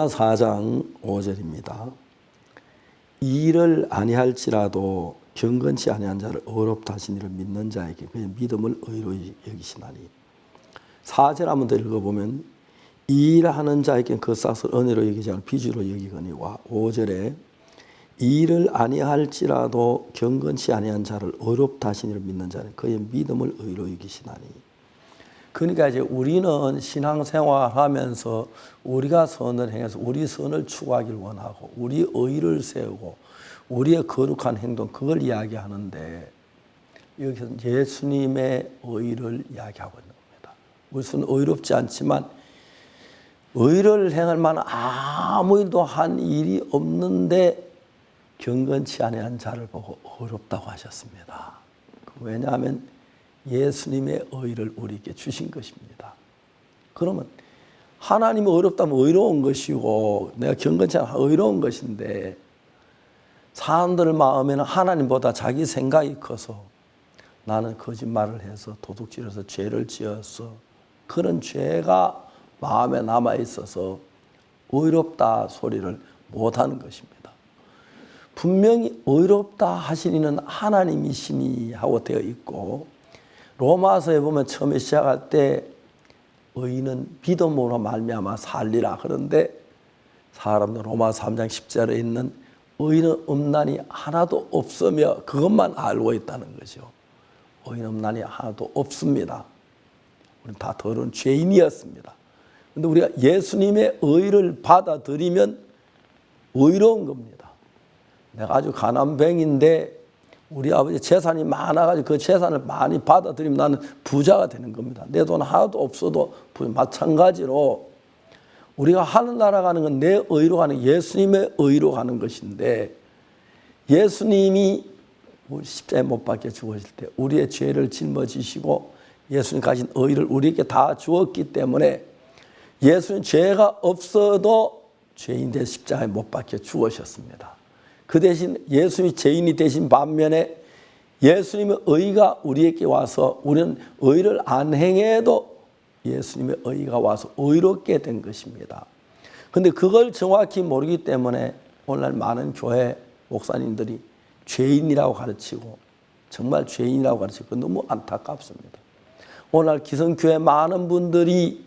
로마 4장 5절입니다. 일을 아니할지라도 경건치 아니한 자를 어렵다 하신 이를 믿는 자에게 그의 믿음을 의로 여기시나니 4절 한번 더 읽어보면 일하는 자에게 그 싹을 은혜로 여기지 않고 비주로 여기거니와 5절에 일을 아니할지라도 경건치 아니한 자를 어렵다 하신 이를 믿는 자는 그의 믿음을 의로 여기시나니 그러니까 이제 우리는 신앙생활 하면서 우리가 선을 행해서 우리 선을 추구하길 원하고 우리 의를 세우고 우리의 거룩한 행동 그걸 이야기하는데 여기서 예수님의 의를 이야기하고 있는 겁니다. 우리는 의롭지 않지만 의를 행할 만한 아무 일도 한 일이 없는데 경건치 아니한 자를 보고 어렵다고 하셨습니다. 왜냐하면 예수님의 의를 우리에게 주신 것입니다. 그러면 하나님이 어렵다면 의로운 것이고 내가 경건치 않아 의로운 것인데 사람들 마음에는 하나님보다 자기 생각이 커서 나는 거짓말을 해서 도둑질해서 죄를 지어서 그런 죄가 마음에 남아 있어서 의롭다 소리를 못 하는 것입니다. 분명히 의롭다 하시니는 하나님이시니 하고 되어 있고 로마서에 보면 처음에 시작할 때 의인은 믿음으로 말미암아 살리라 그런데 사람들 로마 3장 10절에 있는 의인은 음란이 하나도 없으며 그것만 알고 있다는 거죠. 의인 음란이 하나도 없습니다. 우리는 다 더러운 죄인이었습니다. 근데 우리가 예수님의 의를 받아들이면 의로운 겁니다. 내가 아주 가난뱅인데 우리 아버지 재산이 많아가지고 그 재산을 많이 받아들이면 나는 부자가 되는 겁니다. 내 돈 하나도 없어도 마찬가지로 우리가 하늘나라 가는 건 내 의로 가는 예수님의 의로 가는 것인데 예수님이 십자에 못 박혀 죽으실 때 우리의 죄를 짊어지시고 예수님 가진 의를 우리에게 다 주었기 때문에 예수님 죄가 없어도 죄인 대 십자가에 못 박혀 죽으셨습니다. 그 대신 예수님이 죄인이 되신 반면에 예수님의 의가 우리에게 와서 우리는 의를 안 행해도 예수님의 의가 와서 의롭게 된 것입니다. 근데 그걸 정확히 모르기 때문에 오늘날 많은 교회 목사님들이 죄인이라고 가르치고 정말 죄인이라고 가르치고 너무 안타깝습니다. 오늘 기성교회 많은 분들이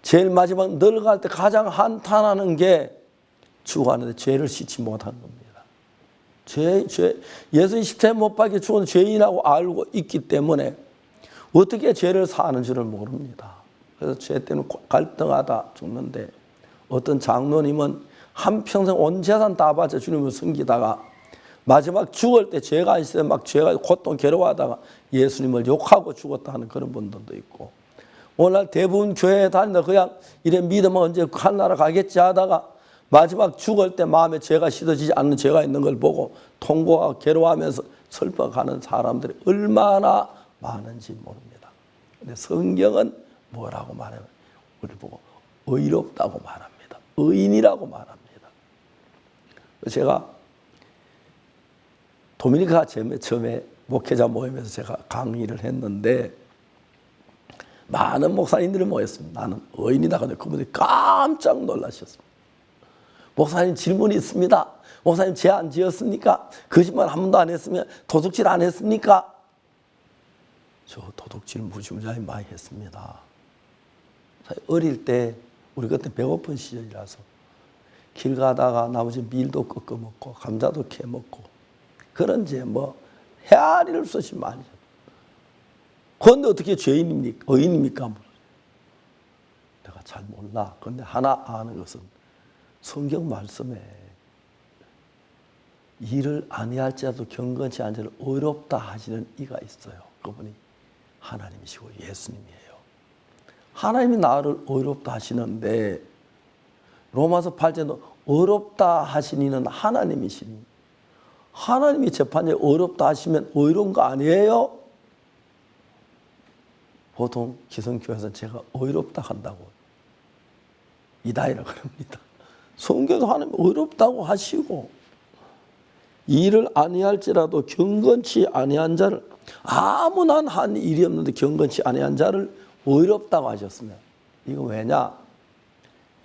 제일 마지막 늙어갈 때 가장 한탄하는 게 죽어가는데 죄를 씻지 못한 겁니다. 죄, 죄, 예수님 십자에 못 박혀 죽은 죄인이라고 알고 있기 때문에 어떻게 죄를 사는 줄을 모릅니다. 그래서 죄 때문에 갈등하다 죽는데 어떤 장로님은 한평생 온 재산 다 바쳐 주님을 섬기다가 마지막 죽을 때 죄가 있어요. 막 죄가 고통 괴로워하다가 예수님을 욕하고 죽었다 하는 그런 분들도 있고 오늘 대부분 교회에 다니다 그냥 이래 믿으면 언제 하나라 가겠지 하다가 마지막 죽을 때 마음에 죄가 씻어지지 않는 죄가 있는 걸 보고 통고하고 괴로워하면서 슬퍼가는 사람들이 얼마나 많은지 모릅니다. 근데 성경은 뭐라고 말해요? 우리 보고 의롭다고 말합니다. 의인이라고 말합니다. 제가 도미니카 처음에 목회자 모임에서 제가 강의를 했는데 많은 목사님들이 모였습니다. 나는 의인이다. 근데 그분들이 깜짝 놀라셨습니다. 목사님 질문이 있습니다. 목사님 죄 안 지었습니까? 거짓말 한 번도 안 했으면 도둑질 안 했습니까? 저 도둑질 무지무지하게 많이 했습니다. 어릴 때 우리 그때 배고픈 시절이라서 길 가다가 나머지 밀도 꺾어 먹고 감자도 캐 먹고 그런 죄 뭐 헤아릴 수 없이 많이 그런데 어떻게 죄인입니까? 의인입니까? 내가 잘 몰라. 그런데 하나 아는 것은 성경 말씀에 일을 아니할지라도 경건치 않지를 어렵다 하시는 이가 있어요. 그분이 하나님이시고 예수님이에요. 하나님이 나를 어렵다 하시는데 로마서 8절도 어렵다 하시니는 하나님이시니 하나님이 재판에 어렵다 하시면 어려운 거 아니에요? 보통 기성교회에서 제가 어렵다 한다고 이다이라 그럽니다. 성경도 하나님 어렵다고 하시고 일을 아니할지라도 경건치 아니한 자를 아무나 한 일이 없는데 경건치 아니한 자를 어렵다고 하셨으면 이거 왜냐?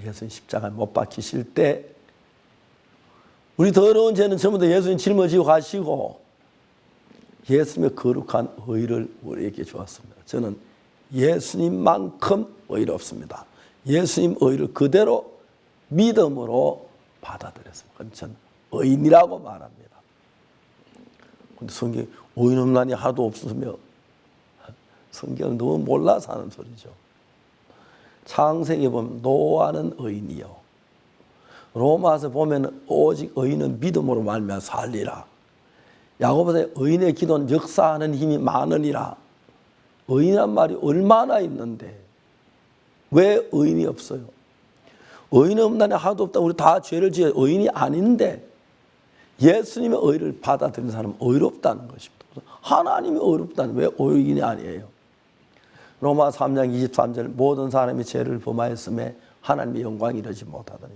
예수님 십자가에 못 박히실 때 우리 더러운 죄는 전부 다 예수님 짊어지고 가시고 예수님의 거룩한 의를 우리에게 주었습니다. 저는 예수님만큼 의롭습니다. 예수님 의를 그대로 믿음으로 받아들였습니다. 전 의인이라고 말합니다. 근데 성경 의인 없나니 하도 없으며 성경을 너무 몰라서 하는 소리죠. 창세기 보면 노아는 의인이요. 로마서 보면 오직 의인은 믿음으로 말미암아 살리라. 야고보서 의인의 기도는 역사하는 힘이 많으니라. 의인이란 말이 얼마나 있는데 왜 의인이 없어요? 의인 없나니 하도 없다. 우리 다 죄를 지어 의인이 아닌데 예수님의 의를 받아들인 사람은 의롭다는 것입니다. 하나님이 의롭다는 왜 의인이 아니에요? 로마 3장 23절 모든 사람이 죄를 범하였음에 하나님의 영광이 이르지 못하더니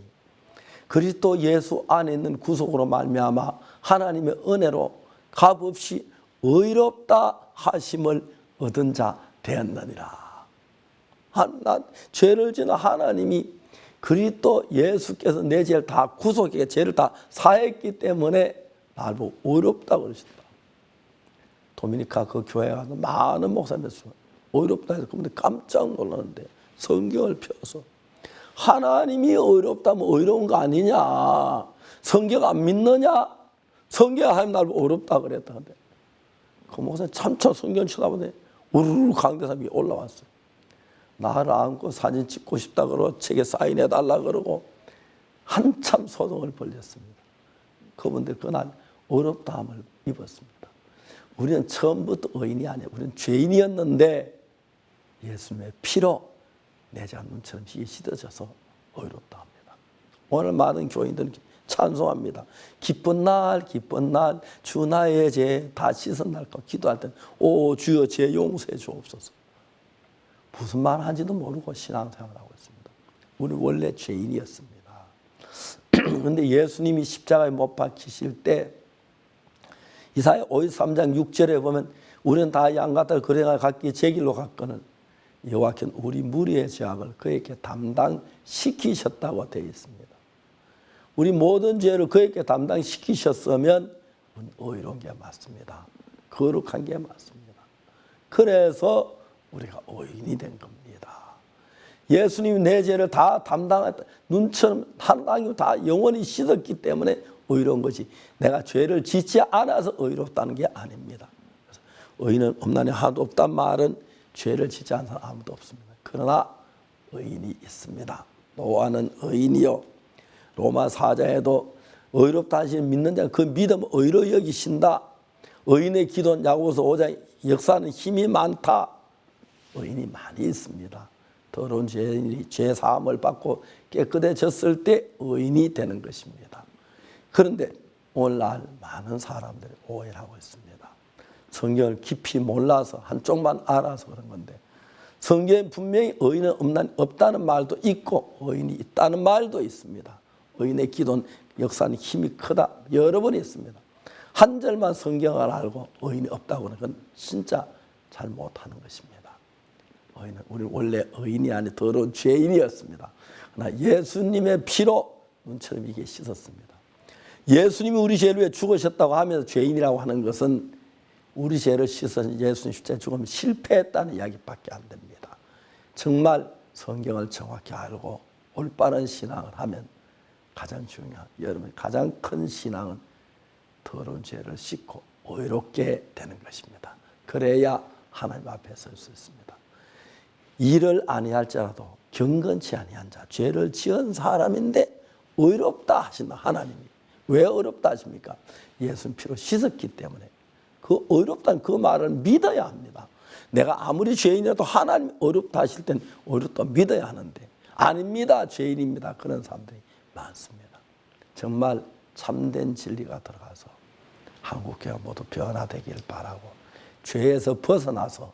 그리스도 예수 안에 있는 구속으로 말미암아 하나님의 은혜로 값없이 의롭다 하심을 얻은 자 되었느니라. 난 죄를 지는 하나님이 그리스도 예수께서 내 죄를 다 구속해 죄를 다 사했기 때문에 날 보고 의롭다 그러신다. 도미니카 그 교회 가서 많은 목사님들 의롭다 해서 그분들 깜짝 놀랐는데 성경을 펴서 하나님이 의롭다면 의로운 거 아니냐? 성경 안 믿느냐? 성경 하나님 날 의롭다 그랬다는데 그 목사님 참참 성경 쳐다보더니 우르르 위에 올라왔어요. 나를 안고 사진 찍고 싶다 그러고 책에 사인해 달라 그러고 한참 소동을 벌였습니다. 그분들 그날 어렵다함을 입었습니다. 우리는 처음부터 의인이 아니에요. 우리는 죄인이었는데 예수님의 피로 내자 눈처럼 희게 씻어져서 의롭다 합니다. 오늘 많은 교인들은 찬송합니다. 기쁜 날, 기쁜 날, 주 나의 죄 다 씻은 날까 기도할 땐, 오 주여 제 용서해 주옵소서. 무슨 말 하는지도 모르고 신앙생활을 하고 있습니다. 우리 원래 죄인이었습니다. 그런데 예수님이 십자가에 못 박히실 때 이사야 53장 6절에 보면 우리는 다 양같아 그래가 각기 제 길로 갔거늘 여호와께는 우리 무리의 죄악을 그에게 담당시키셨다고 되어 있습니다. 우리 모든 죄를 그에게 담당시키셨으면 의로운 게 맞습니다. 거룩한 게 맞습니다. 그래서 우리가 의인이 된 겁니다. 예수님이 내 죄를 다 담당했다. 눈처럼 하나님 다 영원히 씻었기 때문에 의로운 것이 내가 죄를 짓지 않아서 의롭다는 게 아닙니다. 의인은 없나니 하도 없단 말은 죄를 짓지 않은 사람 아무도 없습니다. 그러나 의인이 있습니다. 노아는 의인이요. 로마 사자에도 의롭다 하시는 믿는 자는 그 믿음 의로 여기신다. 의인의 기도는 야고보서 5장 역사는 힘이 많다. 의인이 많이 있습니다. 더러운 죄인이 죄 사함을 받고 깨끗해졌을 때 의인이 되는 것입니다. 그런데 오늘날 많은 사람들이 오해를 하고 있습니다. 성경을 깊이 몰라서 한쪽만 알아서 그런 건데 성경에 분명히 의인은 없는, 없다는 말도 있고 의인이 있다는 말도 있습니다. 의인의 기도는 역사는 힘이 크다. 여러 번 있습니다. 한 절만 성경을 알고 의인이 없다고 하는 건 진짜 잘 못하는 것입니다. 의인은 우리 원래 의인이 아니 더러운 죄인이었습니다. 그러나 예수님의 피로 눈처럼 이게 씻었습니다. 예수님이 우리 죄를 위해 죽으셨다고 하면서 죄인이라고 하는 것은 우리 죄를 씻은 예수님 십자가에 죽으면 실패했다는 이야기밖에 안 됩니다. 정말 성경을 정확히 알고 올바른 신앙을 하면 가장 중요한 여러분 가장 큰 신앙은 더러운 죄를 씻고 의롭게 되는 것입니다. 그래야 하나님 앞에 설 수 있습니다. 일을 아니할지라도 경건치 아니한 자, 죄를 지은 사람인데 의롭다 하신다 하나님이 왜 의롭다 하십니까? 예수님 피로 씻었기 때문에 그 어렵다는 그 말을 믿어야 합니다. 내가 아무리 죄인이라도 하나님 어렵다 하실 땐 어렵다 믿어야 하는데 아닙니다. 죄인입니다. 그런 사람들이 많습니다. 정말 참된 진리가 들어가서 한국교회 모두 변화되길 바라고 죄에서 벗어나서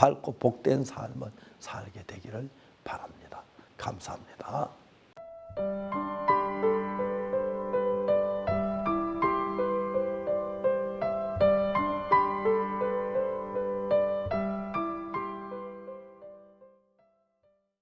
밝고 복된 삶을 살게 되기를 바랍니다. 감사합니다.